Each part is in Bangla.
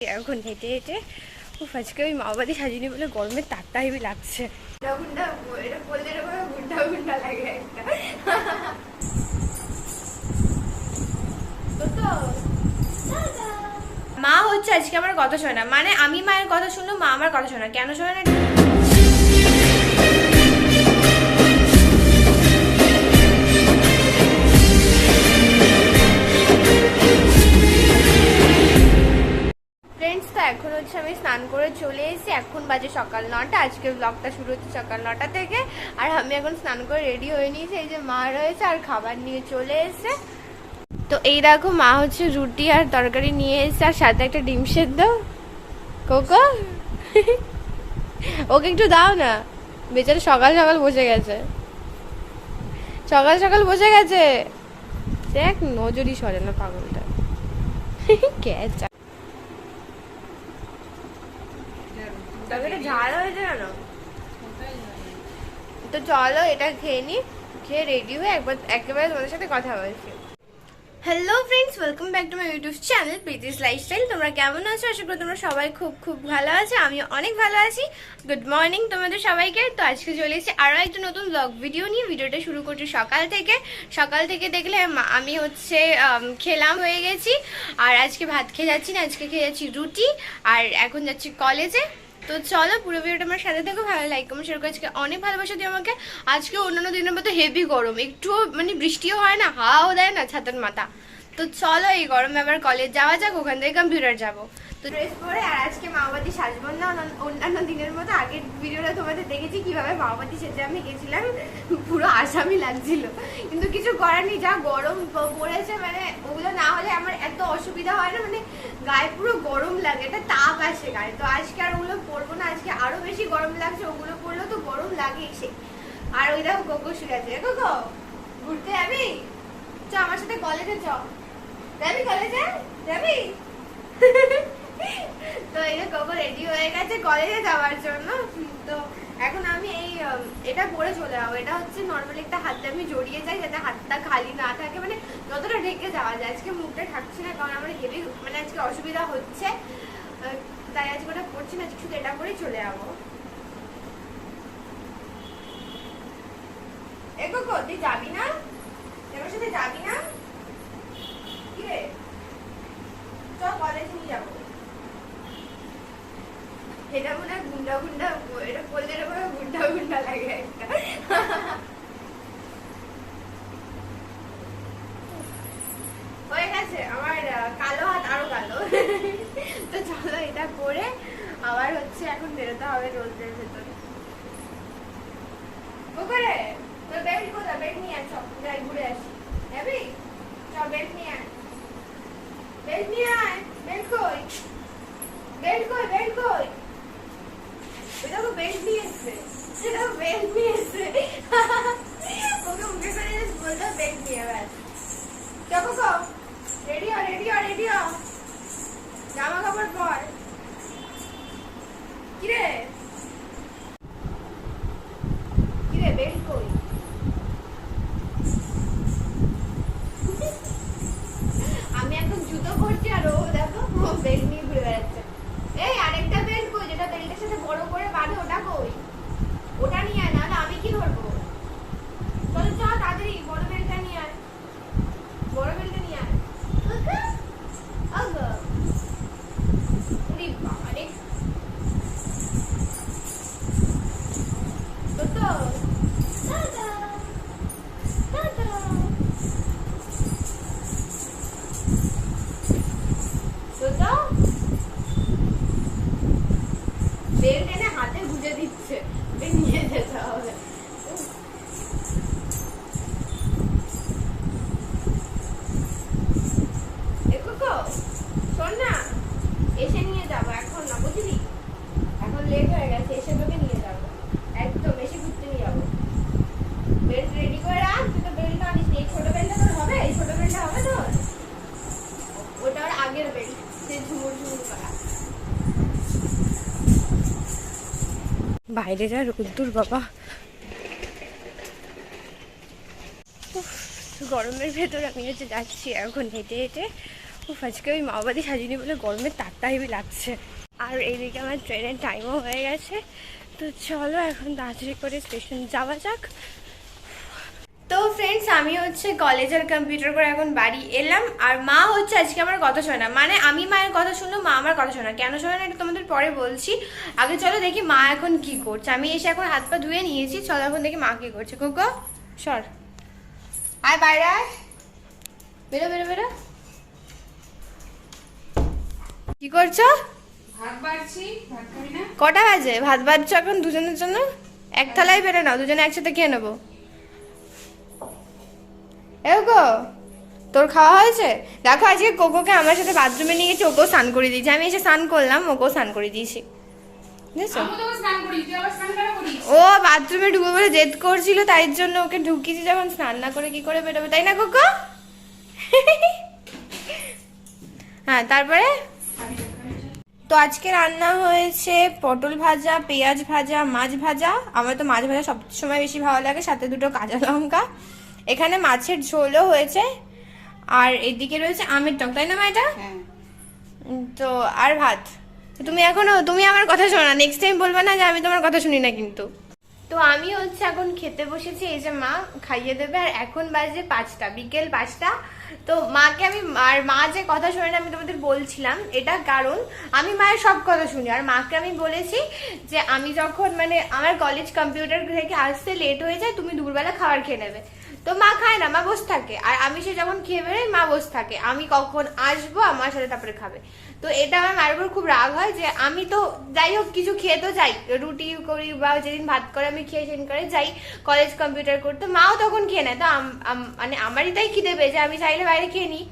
এখন হেঁটে হেঁটে উফ আজকে ওই মাওবাদি সাজিনি বলে গরমের তারটা হেবি লাগছে। গুন্ডা এটা বললে গুন্ডা গুন্ডা লাগে একটা। মা হচ্ছে আজকে আমার কথা শোনা মানে আমি মায়ের কথা শুনলো মা আমার কথা শোনা কেন শোনা না এখন হচ্ছে আমি স্নান করে চলে এসেছি। এখন বাজে সকাল নটা। আজকে ব্লগটা শুরু হচ্ছে সকাল নটা থেকে। আর আমি এখন স্নান করে রেডি হয়ে নিয়েছি। এই যে মা রয়েছে আর খাবার নিয়ে চলে এসেছে। তো এই দেখো, মা হচ্ছে রুটি আর তরকারি নিয়ে এসেছে। আর সাথে একটা ডিম সেদ্ধ। কোকো? ওকে একটু দাও না। বেচারা সকাল সকাল বসে গেছে। সকাল সকাল বসে গেছে। দেখ, নজরই সরে না পাগলটা। ক্যাচা। কেন তো চলো এটা খেয়ে নি, খেয়ে রেডি হয়ে একবার, একেবারে তোমাদের সাথে কথা বলছি। Hello friends welcome back to my YouTube channel Preeti's lifestyle তোমরা কেমন আছো? আশা করি তোমরা সবাই খুব খুব ভালো আছো আমি অনেক ভালো আছি। গুড মর্নিং তোমাদের সবাইকে। তো আজকে চলে এসেছি আরও একটা নতুন ব্লগ ভিডিও নিয়ে। ভিডিওটা শুরু করছি সকাল থেকে। সকাল থেকে দেখলে আমি হচ্ছে খেলাম হয়ে গেছি। আর আজকে ভাত খেয়ে যাচ্ছি না, আজকে খেয়ে যাচ্ছি রুটি। আর এখন যাচ্ছি কলেজে তো চলো পুরো ভিডিওটা আমার সাথে থেকে, ভালো লাইক কমেন্ট শেয়ার করে। আজকে অনেক ভালোবাসা দিও আমাকে। আজকে অন্যান্য দিনের মতো হেভি গরম। একটুও মানে বৃষ্টিও হয় না, হাওয়াও দেয় না ছাতার মাথা। তো চলো এই গরমে আবার কলেজ যাওয়া যাক, ওখান থেকে কম্পিউটার যাব। তো ড্রেস পরে আর আজকে মাওবাতি সাজবো না, অন্যান্য দিনের মতো আগের ভিডিওটা তোমাদের দেখেছি, কীভাবে মাওবাতি সেজে আমি গেছিলাম, পুরো আসামি লাগছিল। কিন্তু কিছু করার নেই, যা গরম পড়েছে মানে ওগুলো না হলে আমার এত অসুবিধা হয় না মানে গায়ে পুরো গরম লাগে, একটা তাপ আসে গায়ে। তো আজকে আর ওগুলো পরবো না, আজকে আরও বেশি গরম লাগছে, ওগুলো পরলেও তো গরম লাগে এসে আর ওই দেখো কোকো শুয়ে আছে। কোকো ঘুরতে যাবি? চ, আমার সাথে কলেজে চ। যাবি কলেজে যাবি তো এই রেডি হয়ে গেছে কলেজে যাওয়ার জন্য। তো এখন আমি এই এটা পরে চলে যাব। এটা হচ্ছে নর্মালি একটা হাতে আমি জড়িয়ে যাই যাতে হাতটা খালি না থাকে। মানে যতটা ঢেকে যাওয়া যায়। আজকে মুখটা ঢাকছি না, কারণ আমার হেভি মানে আজকে অসুবিধা হচ্ছে। তাই আজকে ওটা পড়ছি না, আজকে শুধু এটা পরেই চলে যাব। এ কোকো তুই যাবি না? আমার সাথে যাবি না কি রে চ কলেজে নিয়ে যাব এটা মনে হয় গুন্ডা গুন্ডা, এটা বললে এরকম গুন্ডা গুন্ডা লাগে হয়ে গেছে, আমার কালো হাত আরও কালো। তো চলো এটা করে আবার হচ্ছে এখন বেরোতে হবে রোদ্রের ভেতরে। করে তোর বেল্ট কোথায়? বেল্ট নিয়ে আয় যাই, ঘুরে আসি। যাবি? চল বেল্ট নিয়ে আয়। বেল্ট নিয়ে আয় বেল্ট কই? বেল্ট কই বেল্ট কই? এসছে সেটা এসছে ওকে মুখে করে ব্যাস চকো রেডি হ রেডি রেডি জামা কাপড় পর কিরে কিরে বেল্ট কই আমি এখন জুতো পরছি আর ও দেখো বেল্ট নিয়ে ঘুরে বেড়াচ্ছে এই আরেকটা বেল্ট কই যেটা বেল্টের সাথে বড় করে বাঁধে ওটা কই? ওটা নিয়ে নাহলে আমি কি ধরবো চল চল তাড়াতাড়ি বড় বেল্টটা নিয়ে আয় বড় বেল্টটা নিয়ে আয় আগো উরি বাবা রে তো তো দাদা দাদা তো বেল্ট এনে হাতে গুজে দিচ্ছে বেল্ট নিয়ে যেতে হবে উফ। এ কুকু, শোন না এসে নিয়ে যাব এখন না বুঝলি এখন লেট হয়ে গেছে এসে তোকে নিয়ে যাব একদম এসে ঘুরতে নিয়ে যাব বেল্ট রেডি করে রাখ তুই তো বেল্ট আনিস নি। এই ছোট বেল্টটা তোর হবে এই ছোট বেল্টটা হবে তোর ওর সে ঝুমুর ঝুমুর করা বাইরে যা রোদ্দুর বাবা। গরমের ভেতর আমি হচ্ছে যাচ্ছি এখন হেঁটে হেঁটে। উফ, আজকে ওই মাওবাদি সাজিনি বলে গরমের তারটা হেবি লাগছে। আর এইদিকে আমার ট্রেনের টাইমও হয়ে গেছে। তো চলো এখন তাড়াতাড়ি করে স্টেশন যাওয়া যাক। তো ফ্রেন্ডস আমি হচ্ছে কলেজের কম্পিউটার করে এখন বাড়ি এলাম। আর মা হচ্ছে আজকে আমার কথা শোনে না। মানে আমি মায়ের কথা শুনলো মা আমার কথা শোনে কেন শোনে না এটা তোমাদের পরে বলছি। আগে চলো দেখি মা এখন কি করছে। আমি এসে এখন হাত পা ধুয়ে নিয়েছি চলো এখন দেখি মা কি করছে। কোকো সর। আয় বাইরে আয়। বেরো বেরো বেরো। কি করছ? ভাত বাড়ছি ভাত খাবি না? কটা বাজে? ভাত বাজছো এখন দুজনের জন্য? এক থালায় বেরো না দুজনে একসাথে খেয়ে নেব। এও গো তোর খাওয়া হয়েছে? দেখো আজকে কোকোকে আমার সাথে বাথরুমে নিয়ে গেছি ওকেও স্নান করে দিয়েছি। আমি এসে স্নান করলাম ওকেও স্নান করে দিয়েছি। ও বাথরুমে ঢুকে বলে জেদ করছিল তাই জন্য ওকে ঢুকিয়েছি যখন স্নান না করে কি করে বেরোবে তাই না কোকো? হ্যাঁ তারপরে? তো আজকে রান্না হয়েছে পটল ভাজা পেঁয়াজ ভাজা মাছ ভাজা। আমার তো মাছ ভাজা সবসময় বেশি ভালো লাগে সাথে দুটো কাঁচা লঙ্কা। এখানে মাছের ঝোলও হয়েছে আর এদিকে রয়েছে আমের টক তাই না এটা হ্যাঁ। তো আর ভাত? তো তুমি এখনও তুমি আমার কথা শোনো না নেক্সট টাইম বলবে না যে আমি তোমার কথা শুনি না কিন্তু। তো আমি হচ্ছে এখন খেতে বসেছি এই যে মা খাইয়ে দেবে আর এখন বাজে পাঁচটা বিকেল পাঁচটা। তো মাকে আমি আর মা যে কথা শুনে না আমি তোমাদের বলছিলাম এটা কারণ আমি মায়ের সব কথা শুনি আর মাকে আমি বলেছি যে আমি যখন মানে আমার কলেজ কম্পিউটার থেকে আসতে লেট হয়ে যায় তুমি দুপুরবেলা খাবার খেয়ে নেবে। তো মা খায় না মা বসে থাকে। আর আমি সে যখন খেয়ে বেরোই মা বসে থাকে। আমি কখন আসব আমার সাথে তারপরে খাবে। তো এটা আমার মায়ের উপর খুব রাগ হয় যে আমি তো যাই হোক কিছু খেয়ে তো যাই। রুটি করি বা যেদিন ভাত করে আমি খেয়ে সেদিন করে যাই। কলেজ কম্পিউটার করতে। মাও তখন খেয়ে নেয়। তো মানে আমারই তাই খিদে পেয়ে যে আমি চাইলে বাইরে খেয়ে নিই।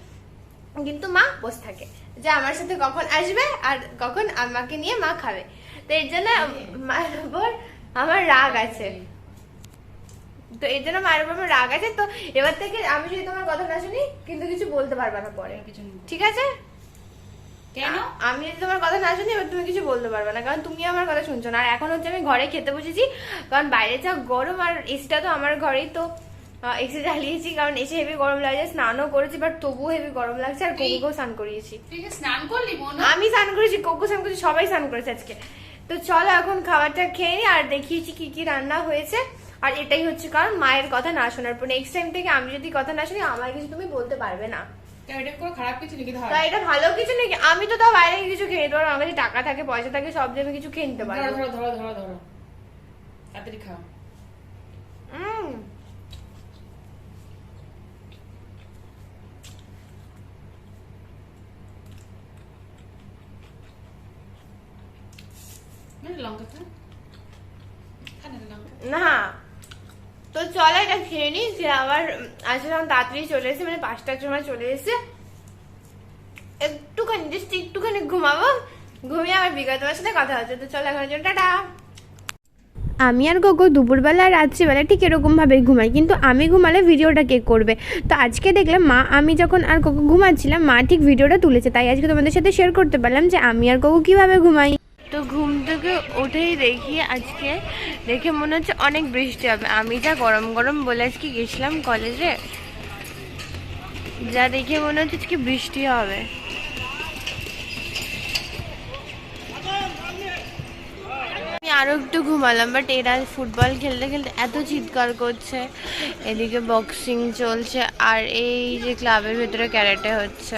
কিন্তু মা বসে থাকে। যে আমার সাথে কখন আসবে আর কখন আমাকে নিয়ে মা খাবে। তো এর জন্য মায়ের উপর আমার রাগ আছে। তো এর জন্য মায়ের উপর রাগ আছে। তো এবার থেকে আমি যদি তোমার কথা না শুনি কিন্তু কিছু বলতে পারবে না পরে। ঠিক আছে? কেন? আমি যদি তোমার কথা না শুনি এবার তুমি কিছু বলতে পারবে না। কারণ তুমি আমার কথা শুনছো না। আর এখন হচ্ছে আমি ঘরে খেতে বসেছি। কারণ বাইরে যা গরম আর এসিটা তো আমার ঘরেই তো এসি জ্বালিয়েছি। কারণ এসে হেভি গরম লাগছে স্নানও করেছি বাট তবুও হেভি গরম লাগছে আর তুই- স্নান করিয়েছি। স্নান করলি আমি স্নান করেছি কোকো স্নান করেছি সবাই স্নান করেছে আজকে। তো চলো এখন খাবারটা খেয়ে নিই আর দেখিয়েছি কি কি রান্না হয়েছে। আর এটাই হচ্ছে কারণ মায়ের কথা না শোনার পর নেক্সট টাইম থেকে আমি যদি কথা না শুনি আমার কিছু তুমি বলতে পারবে না। এটা ভালো কিছু নাকি? আমি তো তাও বাইরে কিছু খেয়ে নিতে পারব আমার কাছে টাকা থাকে পয়সা থাকে সব আমি কিছু খেয়ে নিতে পারব। ধরো ধরো ধরো ধরো তাড়াতাড়ি খাও। লঙ্কাটা। লঙ্কা। না। তো চলো এটা খেয়ে নিই যে উম, আজকে যখন তাড়াতাড়ি চলে এসে মানে পাঁচটার সময় চলে এসে একটুখানি জাস্ট একটুখানি ঘুমাবো। ঘুমিয়ে আবার তোমার সাথে কথা হচ্ছে তো চলো এখন টাটা। আমি আর গোগো দুপুরবেলা আর রাত্রিবেলা ঠিক এরকমভাবেই ঘুমাই কিন্তু আমি ঘুমালে ভিডিওটা কে করবে? তো আজকে দেখলাম মা আমি যখন আর গোগো ঘুমাচ্ছিলাম মা ঠিক ভিডিওটা তুলেছে তাই আজকে তোমাদের সাথে শেয়ার করতে পারলাম যে আমি আর গোগো কীভাবে ঘুমাই। তো ঘুম থেকে উঠেই দেখি আজকে দেখে মনে হচ্ছে অনেক বৃষ্টি হবে। আমি যা গরম গরম বলে আজকে গেছিলাম কলেজে, যা দেখে মনে হচ্ছে আজকে বৃষ্টি হবে। আমি আরও একটু ঘুমালাম বাট এরা ফুটবল খেলতে খেলতে এত চিৎকার করছে। এদিকে বক্সিং চলছে, আর এই যে ক্লাবের ভেতরে ক্যারেটে হচ্ছে।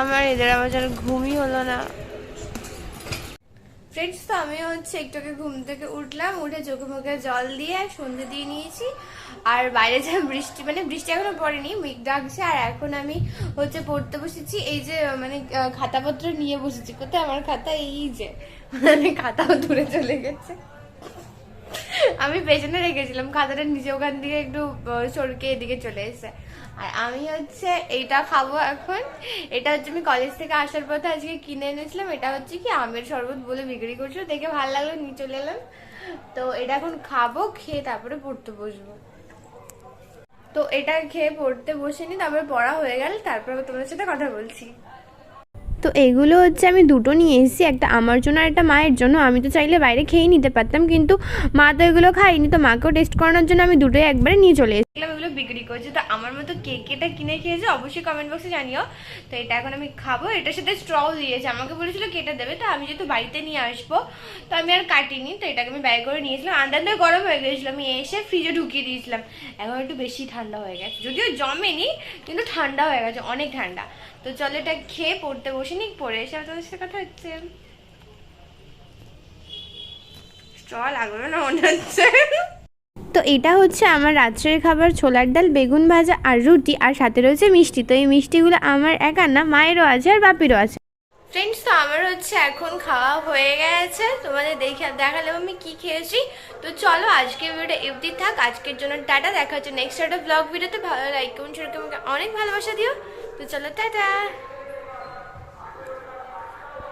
আমার এদের আমার যেন ঘুমই হলো না। ফ্রেন্ডস তো আমি হচ্ছে একটু আগে ঘুম থেকে উঠলাম, উঠে চোখে মুখে জল দিয়ে সন্ধে দিয়ে নিয়েছি। আর বাইরে যা বৃষ্টি মানে বৃষ্টি এখনও পড়েনি, মেঘ ডাকছে, আর এখন আমি হচ্ছে পড়তে বসেছি। এই যে মানে খাতাপত্র নিয়ে বসেছি। কোথায় আমার খাতা? এই যে মানে খাতাও দূরে চলে গেছে। আমি পেছনে রেখেছিলাম, খাতাটা নিচে ওখান থেকে একটু সরকে এদিকে চলে এসেছে আর আমি হচ্ছে এটা খাব এখন। এটা হচ্ছে আমি কলেজ থেকে আসার পথে আজকে কিনে এনেছিলাম। এটা হচ্ছে কি আমের শরবত বলে বিক্রি করছিল। দেখে ভালো লাগল, নিয়ে চলে এলাম। তো এটা এখন খাব, খেয়ে তারপরে পড়তে বসবো। তো এটা খেয়ে পড়তে বসে নি তারপরে পড়া হয়ে গেল, তারপরে তোমার সাথে কথা বলছি। তো এগুলো হচ্ছে আমি দুটো নিয়ে এসেছি, একটা আমার জন্য আর একটা মায়ের জন্য। আমি তো চাইলে বাইরে খেয়ে নিতে পারতাম, কিন্তু মা তো এগুলো খাইনি তো মাকেও টেস্ট করানোর জন্য আমি দুটোই একবারে নিয়ে চলে এসেছি। দেখলাম এগুলো বিক্রি করছে, তো আমার মতো কে কেটা কিনে খেয়েছে অবশ্যই কমেন্ট বক্সে জানিও। তো এটা এখন আমি খাব, এটার সাথে স্ট্রও দিয়েছে, আমাকে বলেছিল কেটে দেবে, তো আমি যেহেতু বাড়িতে নিয়ে আসব, তো আমি আর কাটিনি, তো এটাকে আমি ব্যাগ করে নিয়েছিলাম। আন্দাজ দিয়ে গরম হয়ে গেছিল, আমি এসে ফ্রিজে ঢুকিয়ে দিয়েছিলাম। এখন একটু বেশি ঠান্ডা হয়ে গেছে, যদিও জমেনি, কিন্তু ঠান্ডা হয়ে গেছে, অনেক ঠান্ডা। তো চলো এটা খেয়ে পড়তে বসিনি পড়ে এসে তোদের সাথে কথা হচ্ছে। চল লাগবে না মনে হচ্ছে। তো এটা হচ্ছে আমার রাত্রের খাবার, ছোলার ডাল, বেগুন ভাজা আর রুটি, আর সাথে রয়েছে মিষ্টি। তো এই মিষ্টিগুলো আমার একা না, মায়েরও আছে আর বাপিরও আছে। ফ্রেন্ডস তো আমার হচ্ছে এখন খাওয়া হয়ে গেছে। তোমাদের দেখে দেখালাম আমি কি খেয়েছি। তো চলো আজকে ভিডিওটা এফদি থাক। আজকের জন্য টাটা। দেখা হচ্ছে নেক্সট একটা ব্লগ ভিডিওতে ভালো লাইক কমেন্ট শেয়ার অনেক ভালোবাসা দিও। তো চলো, টাটা!